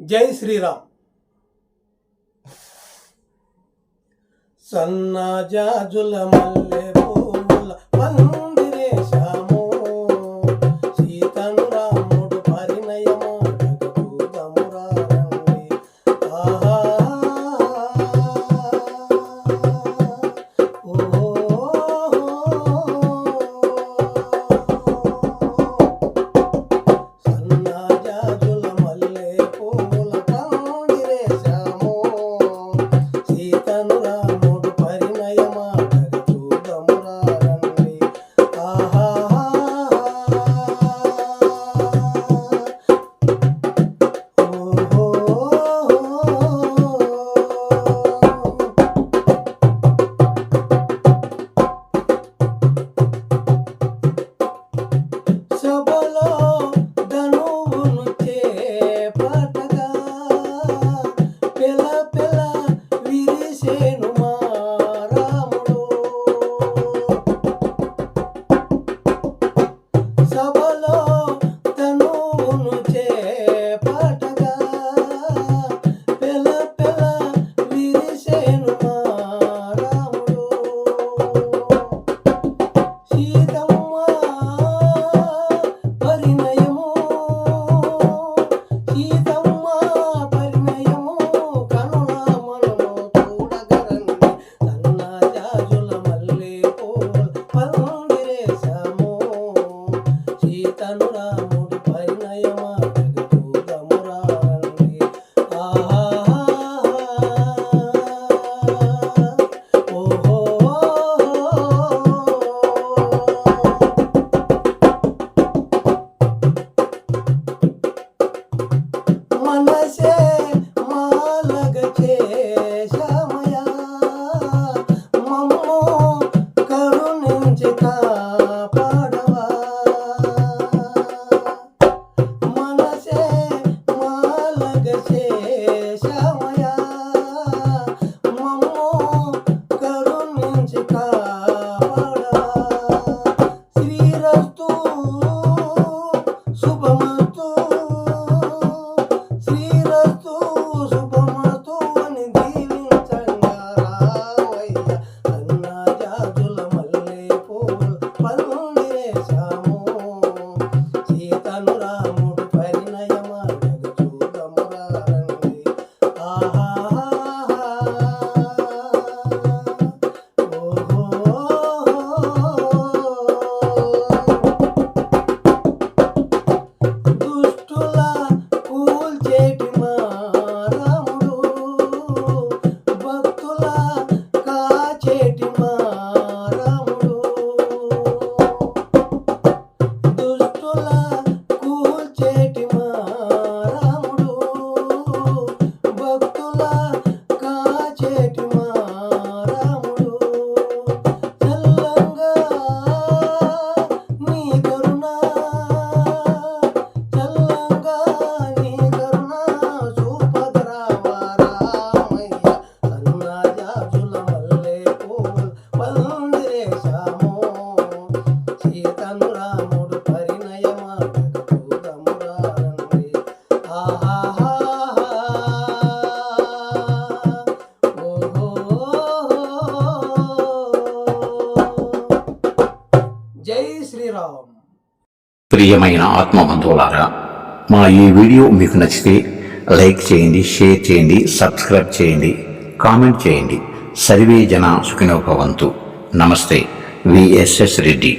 జై శ్రీరామ్. సన్నాజాజుల మల్లె పూల কথা বলো। tan Tudo. జై శ్రీరామ్. ప్రియమైన ఆత్మబంధువులారా మా ఈ వీడియో మీకు నచ్చితే లైక్ చేయండి షేర్ చేయండి సబ్స్క్రైబ్ చేయండి కామెంట్ చేయండి. సర్వే జన సుఖినోభవంతు. నమస్తే విఎస్ఎస్ రెడ్డి.